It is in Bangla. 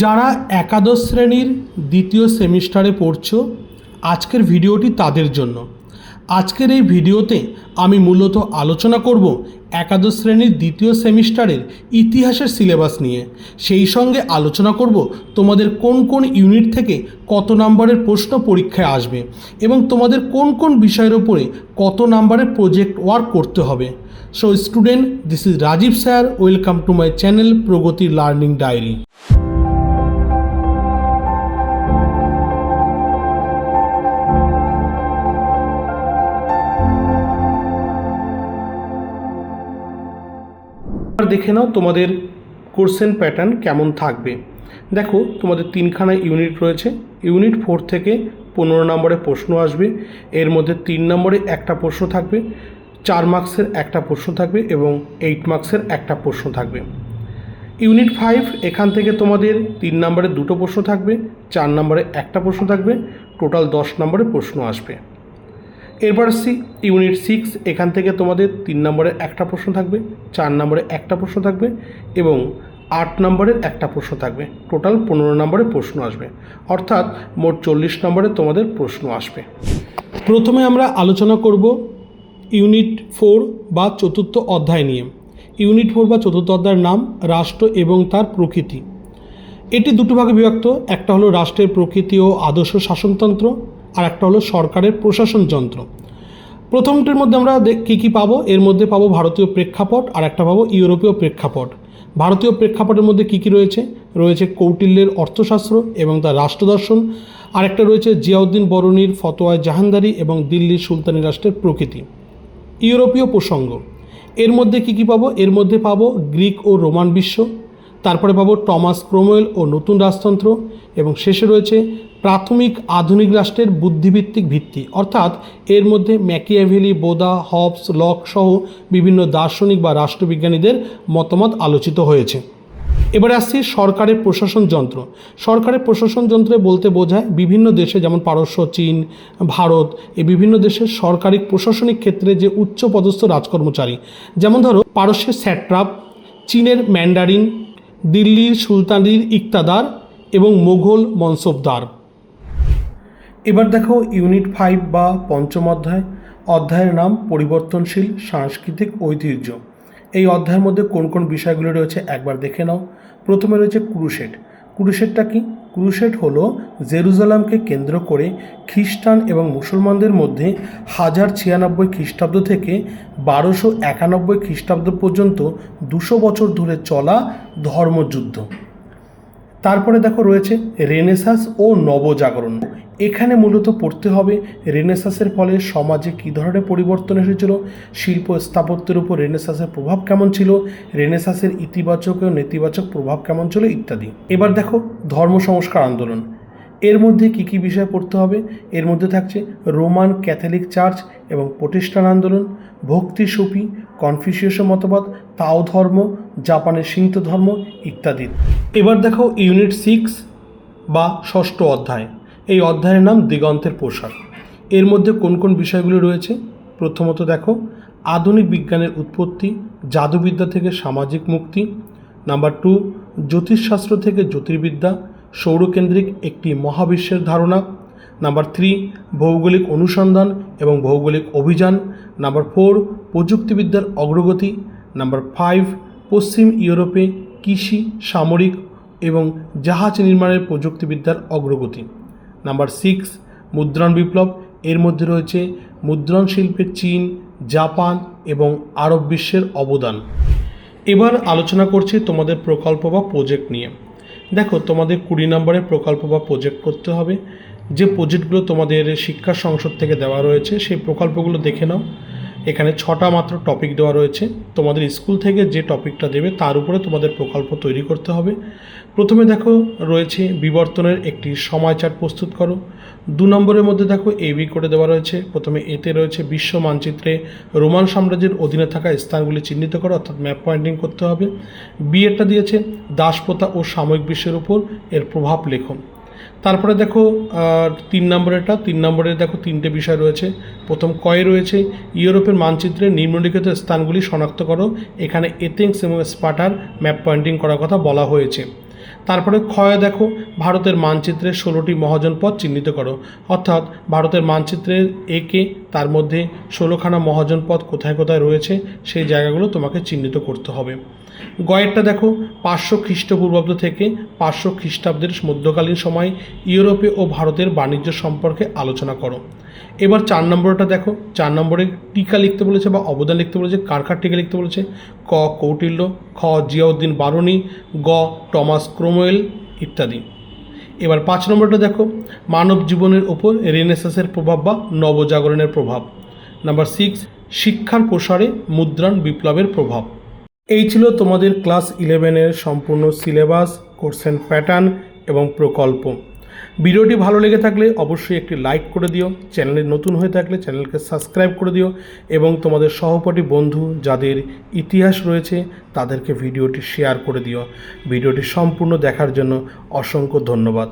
যারা একাদশ শ্রেণির দ্বিতীয় সেমিস্টারে পড়ছো, আজকের ভিডিওটি তাদের জন্য। আজকের এই ভিডিওতে আমি মূলত আলোচনা করব একাদশ শ্রেণির দ্বিতীয় সেমিস্টারের ইতিহাসের সিলেবাস নিয়ে। সেই সঙ্গে আলোচনা করব তোমাদের কোন কোন ইউনিট থেকে কত নম্বরের প্রশ্ন পরীক্ষায় আসবে এবং তোমাদের কোন কোন বিষয়ের ওপরে কত নম্বরের প্রজেক্ট ওয়ার্ক করতে হবে। So student this is Rajib sir welcome to my channel Pragati learning diary দেখে নাও তোমাদের কোর্সেন প্যাটার্ন কেমন থাকবে। দেখো, তোমাদের তিনখানা ইউনিট রয়েছে। ইউনিট ফোর থেকে পনেরো নম্বরে প্রশ্ন আসবে। এর মধ্যে তিন নম্বরে একটা প্রশ্ন থাকবে, চার মার্কসের একটা প্রশ্ন থাকবে এবং এইট মার্কসের একটা প্রশ্ন থাকবে। ইউনিট ফাইভ এখান থেকে তোমাদের তিন নম্বরে দুটো প্রশ্ন থাকবে, চার নম্বরে একটা প্রশ্ন থাকবে টোটাল দশ নম্বরে প্রশ্ন আসবে। এরপর আসছি ইউনিট সিক্স, এখান থেকে তোমাদের তিন নম্বরে একটা প্রশ্ন থাকবে, চার নম্বরে একটা প্রশ্ন থাকবে এবং আট নম্বরের একটা প্রশ্ন থাকবে। টোটাল পনেরো নম্বরে প্রশ্ন আসবে। অর্থাৎ মোট চল্লিশ নম্বরে তোমাদের প্রশ্ন আসবে। প্রথমে আমরা আলোচনা করব ইউনিট ফোর বা চতুর্থ অধ্যায় নিয়ে। ইউনিট ফোর বা চতুর্থ অধ্যায়ের নাম, রাষ্ট্র এবং তার প্রকৃতি। এটি দুটো ভাগে বিভক্ত। একটা হলো রাষ্ট্রের প্রকৃতি ও আদর্শ শাসনতন্ত্র আর একটা হলো সরকারের প্রশাসন যন্ত্র। প্রথমটির মধ্যে আমরা কী কী পাবো? এর মধ্যে পাবো ভারতীয় প্রেক্ষাপট আর একটা পাবো ইউরোপীয় প্রেক্ষাপট। ভারতীয় প্রেক্ষাপটের মধ্যে কী কী রয়েছে? রয়েছে কৌটিল্যের অর্থশাস্ত্র এবং তার রাষ্ট্রদর্শন আর একটা রয়েছে জিয়াউদ্দিন বরণীর ফতোয়ায় জাহানদারি এবং দিল্লির সুলতানি রাষ্ট্রের প্রকৃতি। ইউরোপীয় প্রসঙ্গ। এর মধ্যে কী কী পাবো? এর মধ্যে পাবো গ্রিক ও রোমান বিশ্ব। তারপরে পাবো টমাস ক্রোমওয়েল ও নতুন রাজতন্ত্র। এবং শেষে রয়েছে প্রাথমিক আধুনিক রাষ্ট্রের বুদ্ধিভিত্তিক ভিত্তি। অর্থাৎ এর মধ্যে ম্যাকিয়াভেলি, বোদা, হবস, লক সহ বিভিন্ন দার্শনিক বা রাষ্ট্রবিজ্ঞানীদের মতামত আলোচিত হয়েছে। এবারে আসছি সরকারের প্রশাসন যন্ত্র। সরকারের প্রশাসন যন্ত্রে বলতে বোঝায় বিভিন্ন দেশে যেমন পারস্য, চীন, ভারত, এই বিভিন্ন দেশের সরকারি প্রশাসনিক ক্ষেত্রে যে উচ্চ পদস্থ রাজকর্মচারী। যেমন ধরো, পারস্যের স্যাট্রাপ, চীনের ম্যান্ডারিন, দিল্লির সুলতানির ইকতাদার এবং মোঘল মনসবদার। এবার দেখো ইউনিট ফাইভ বা পঞ্চম অধ্যায়। অধ্যায়ের নাম পরিবর্তনশীল সাংস্কৃতিক ঐতিহ্য। এই অধ্যায়ের মধ্যে কোন কোন বিষয়গুলো রয়েছে একবার দেখে নাও। প্রথমে রয়েছে ক্রুশেট। ক্রুশেটটা কি? ক্রুশেট হলো জেরুজালামকে কেন্দ্র করে খ্রিস্টান এবং মুসলমানদের মধ্যে হাজার ছিয়ানব্বই খ্রিস্টাব্দ থেকে বারোশো একানব্বই খ্রিস্টাব্দ পর্যন্ত দুশো বছর ধরে চলা ধর্মযুদ্ধ। তারপরে দেখো রয়েছে রেনেসাস ও নবজাগরণ। এখানে মূলত পড়তে হবে রেনেসাসের ফলে সমাজে কী ধরনের পরিবর্তন এসেছিল? শিল্প স্থাপত্যের উপর রেনেসাসের প্রভাব কেমন ছিল? রেনেসাসের ইতিবাচক ও নেতিবাচক প্রভাব কেমন ছিল ইত্যাদি। এবার দেখো ধর্ম সংস্কার আন্দোলন। এর মধ্যে কী কী বিষয় পড়তে হবে? এর মধ্যে থাকছে রোমান ক্যাথলিক চার্চ এবং প্রতিষ্ঠান আন্দোলন, ভক্তি সুফি কনফিউশিয়াস মতবাদ, তাও ধর্ম, জাপানের সিন্ত ধর্ম ইত্যাদি। এবার দেখো ইউনিট সিক্স বা ষষ্ঠ অধ্যায়। এই অধ্যায়ের নাম দিগন্তের পোশাক এর মধ্যে কোন কোন বিষয়গুলি রয়েছে? প্রথমত দেখো, আধুনিক বিজ্ঞানের উৎপত্তি, জাদুবিদ্যা থেকে সামাজিক মুক্তি। নাম্বার টু, জ্যোতিষশাস্ত্র থেকে জ্যোতির্বিদ্যা, সৌরকেন্দ্রিক একটি মহাবিশ্বের ধারণা। নাম্বার থ্রি, ভৌগোলিক অনুসন্ধান এবং ভৌগোলিক অভিযান। নাম্বার ফোর, প্রযুক্তিবিদ্যার অগ্রগতি। নাম্বার ফাইভ, পশ্চিম ইউরোপে কৃষি, সামরিক এবং জাহাজ নির্মাণের প্রযুক্তিবিদ্যার অগ্রগতি। নাম্বার সিক্স, মুদ্রণ বিপ্লব। এর মধ্যে রয়েছে মুদ্রণ শিল্পে চীন, জাপান এবং আরব বিশ্বের অবদান। এবার আলোচনা করছি তোমাদের প্রকল্প বা প্রজেক্ট নিয়ে। দেখো, তোমাদের কুড়ি নম্বরের প্রকল্প বা প্রজেক্ট করতে হবে। যে প্রজেক্টগুলো তোমাদের শিক্ষা সংসদ থেকে দেওয়া রয়েছে, সেই প্রকল্পগুলো দেখে নাও। এখানে ছটা মাত্র টপিক দেওয়া রয়েছে। তোমাদের স্কুল থেকে যে টপিকটা দেবে, তার উপরে তোমাদের প্রকল্প তৈরি করতে হবে। প্রথমে দেখো, রয়েছে বিবর্তনের একটি সময় চার্ট প্রস্তুত করো। দু নম্বরের মধ্যে দেখো এ বি করে দেওয়া রয়েছে। প্রথমে এতে রয়েছে বিশ্ব মানচিত্রে রোমান সাম্রাজ্যের অধীনে থাকা স্থানগুলি চিহ্নিত করো, অর্থাৎ ম্যাপ পয়েন্টিং করতে হবে। বি এরটা দিয়েছে, দাসপ্রথা ও সাময়িক বিশ্বের উপর, এর প্রভাব লেখন তারপরে দেখো তিন নম্বরেরটা, তিন নম্বরে দেখো তিনটে বিষয় রয়েছে। প্রথম কয়ে রয়েছে? ইউরোপের মানচিত্রে নিম্নলিখিত স্থানগুলি শনাক্ত করো। এখানে এথেন্স এবং স্পাটার ম্যাপ পয়েন্টিং করার কথা বলা হয়েছে। তারপরে ক্ষয় দেখো, ভারতের মানচিত্রে ষোলোটি মহাজনপদ চিহ্নিত করো। অর্থাৎ ভারতের মানচিত্রের একে, তার মধ্যে ষোলোখানা মহাজনপদ কোথায় কোথায় রয়েছে, সেই জায়গাগুলো তোমাকে চিহ্নিত করতে হবে। গয়েরটা দেখো, পাঁচশো খ্রিস্টপূর্বাব্দ থেকে পাঁচশো খ্রিস্টাব্দের মধ্যকালীন সময় ইউরোপে ও ভারতের বাণিজ্য সম্পর্কে আলোচনা করো। এবার চার নম্বরটা দেখো, চার নম্বরে টিকা লিখতে বলেছে বা অবদান লিখতে বলেছে, কার কার টিকা লিখতে বলেছে? ক, কৌটিল্য, খ, জিয়াউদ্দিন বারুণী, গ, টমাস ক্রোমোয়েল ইত্যাদি। এবার পাঁচ নম্বরটা দেখো, মানব জীবনের ওপর রেনেসাসের প্রভাব বা নবজাগরণের প্রভাব। নাম্বার সিক্স, শিক্ষার প্রসারে মুদ্রাণ বিপ্লবের প্রভাব। এই ছিল তোমাদের ক্লাস ইলেভেনের সম্পূর্ণ সিলেবাস কোর্সেন প্যাটার্ন এবং প্রকল্প। ভিডিওটি ভালো লেগে থাকলে অবশ্যই একটি লাইক করে দিও। চ্যানেলে নতুন হয়ে থাকলে চ্যানেলকে সাবস্ক্রাইব করে দিও এবং তোমাদের সহপাঠী বন্ধু যাদের ইতিহাস রয়েছে তাদেরকে ভিডিওটি শেয়ার করে দিও। ভিডিওটি সম্পূর্ণ দেখার জন্য অসংখ্য ধন্যবাদ।